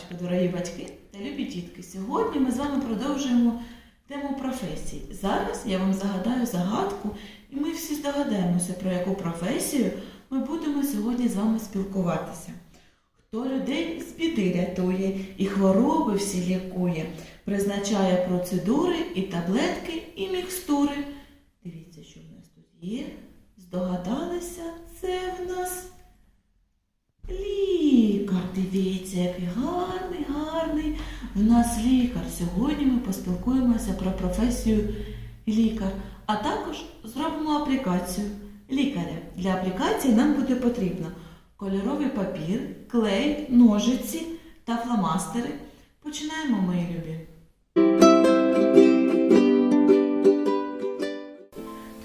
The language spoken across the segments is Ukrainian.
раночку, дорогі батьки та любі дітки. Сьогодні ми з вами продовжуємо тему професій. Зараз я вам загадаю загадку, і ми всі здогадаємося, про яку професію ми будемо сьогодні з вами спілкуватися. Хто людей з біди рятує і хвороби всі лікує, призначає процедури і таблетки, і мікстури. Дивіться, що в нас тут є. Здогадалися, це в нас лікар. Дивіться, який гарний, гарний в нас лікар. Сьогодні ми поспілкуємося про професію лікар, а також зробимо аплікацію лікаря. Для аплікації нам буде потрібно кольоровий папір, клей, ножиці та фломастери. Починаємо, мої любі.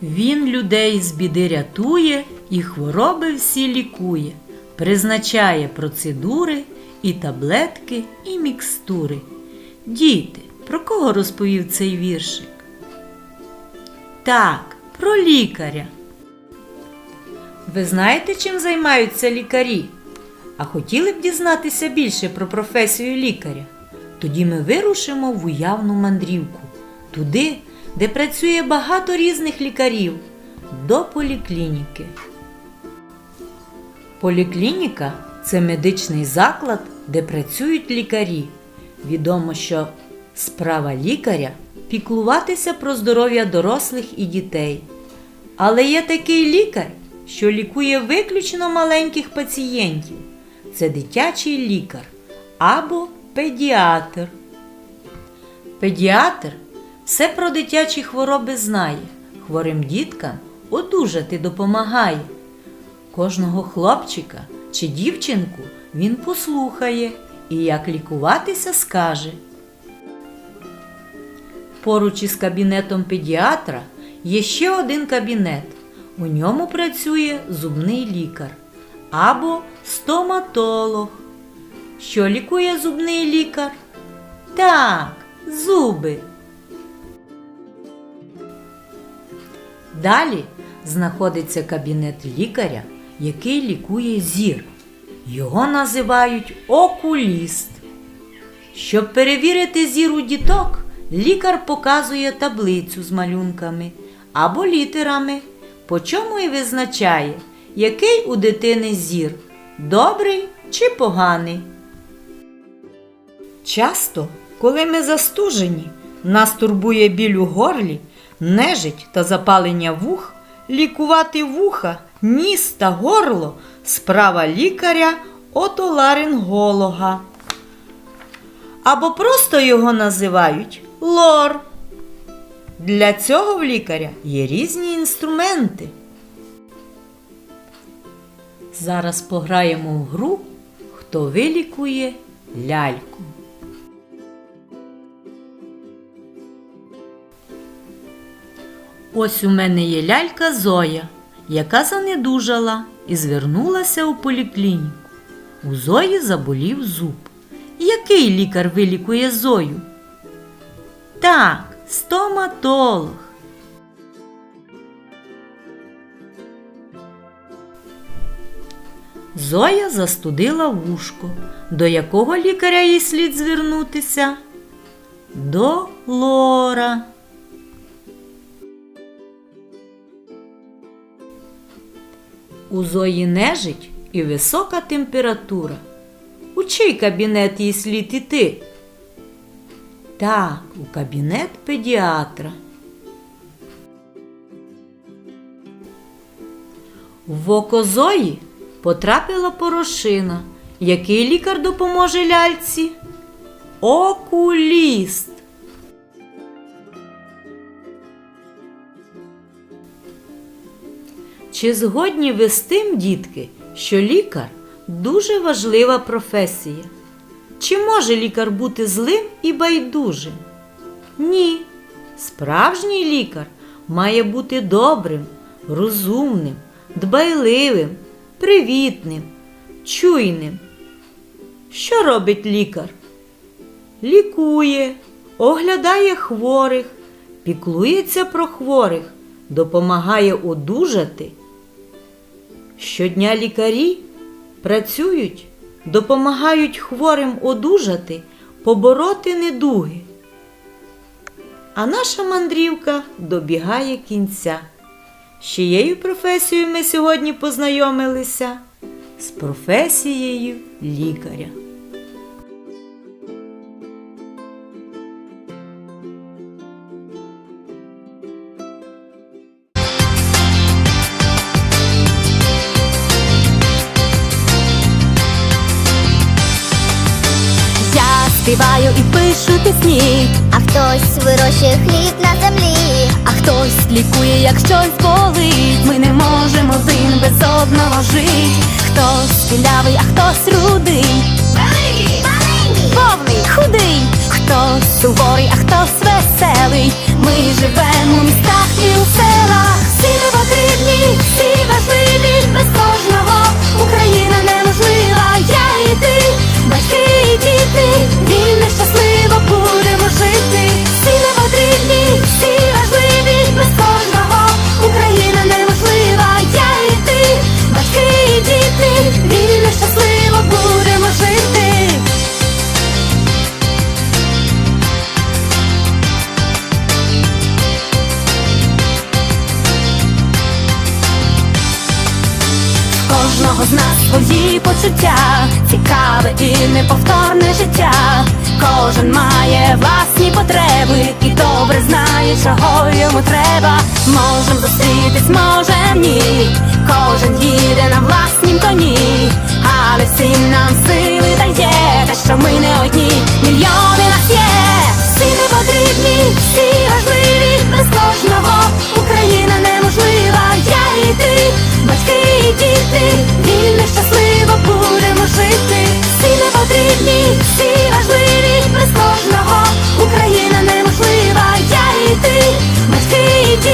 Він людей з біди рятує і хвороби всі лікує, призначає процедури і таблетки, і мікстури. Діти, про кого розповів цей віршик? Так, про лікаря. Ви знаєте, чим займаються лікарі? А хотіли б дізнатися більше про професію лікаря? Тоді ми вирушимо в уявну мандрівку, туди, де працює багато різних лікарів, до поліклініки. Поліклініка це медичний заклад, де працюють лікарі. Відомо, що справа лікаря піклуватися про здоров'я дорослих і дітей. Але є такий лікар, що лікує виключно маленьких пацієнтів. Це дитячий лікар або педіатр. Педіатр все про дитячі хвороби знає, хворим діткам одужати допомагає. Кожного хлопчика чи дівчинку він послухає і як лікуватися скаже. Поруч із кабінетом педіатра є ще один кабінет. У ньому працює зубний лікар або стоматолог. Що лікує зубний лікар? Так, зуби. Далі знаходиться кабінет лікаря, який лікує зір. Його називають окуліст. Щоб перевірити зір у діток, лікар показує таблицю з малюнками або літерами, по чому і визначає, який у дитини зір добрий чи поганий. Часто, коли ми застужені, нас турбує біль у горлі, нежить та запалення вух, лікувати вуха, ніс та горло справа лікаря отоларинголога. Або просто його називають лор. Для цього в лікаря є різні інструменти. Зараз пограємо в гру, хто вилікує ляльку. Ось у мене є лялька Зоя, яка занедужала і звернулася у поліклініку. У Зої заболів зуб. Який лікар вилікує Зою? Так, стоматолог. Зоя застудила вушко. До якого лікаря їй слід звернутися? До лора. У Зої нежить і висока температура. У чий кабінет їй слід іти? Так, у кабінет педіатра. В око Зої потрапила порошина. Який лікар допоможе ляльці? Окуліст. Чи згодні ви з тим, дітки, що лікар дуже важлива професія? Чи може лікар бути злим і байдужим? Ні. Справжній лікар має бути добрим, розумним, дбайливим, привітним, чуйним. Що робить лікар? Лікує, оглядає хворих, піклується про хворих, допомагає одужати. Щодня лікарі працюють допомагають хворим одужати, побороти недуги. А наша мандрівка добігає кінця. З чиєю професією ми сьогодні познайомилися? З професією лікаря. Співаю і пишу пісні, А хтось вирощує хліб на землі. а хтось лікує, як щось болить. Ми не можемо один без одного жить. Хтось білявий, а хтось рудий, Великий, маленький, повний, худий, хтось суворий, а хтось веселий. Ми живемо з свої почуття, цікаве і неповторне життя. Кожен має власні потреби і добре знає, чого йому треба. Можем зустрітись, можем ні. Кожен їде на власнім коні, але всім нам сили дає, те, що ми не одні, мільйони нас є. Всі ми потрібні, всі важливі,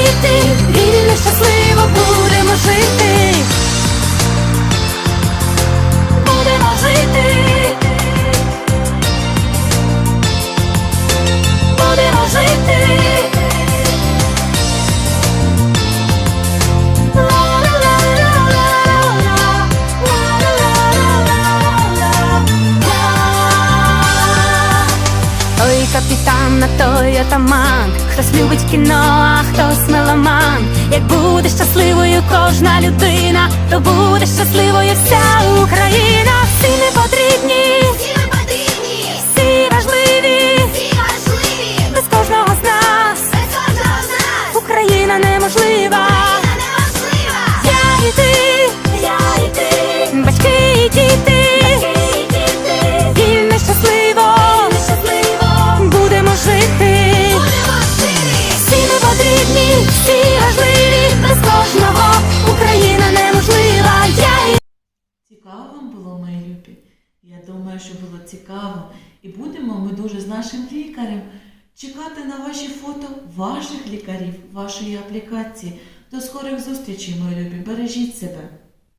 діти, вільно, щасливо будемо жити. Будемо жити. Будемо жити. Той капітан, на той атаман, хтось любить кіно, а хтось меломан. Як буде щасливою кожна людина, то буде щасливою вся Україна. Всі ми потрібні, було, любі? Я думаю, що було цікаво. І будемо ми дуже з нашим лікарем чекати на ваші фото ваших лікарів, вашої аплікації. До скорих зустрічей, мої любі. Бережіть себе.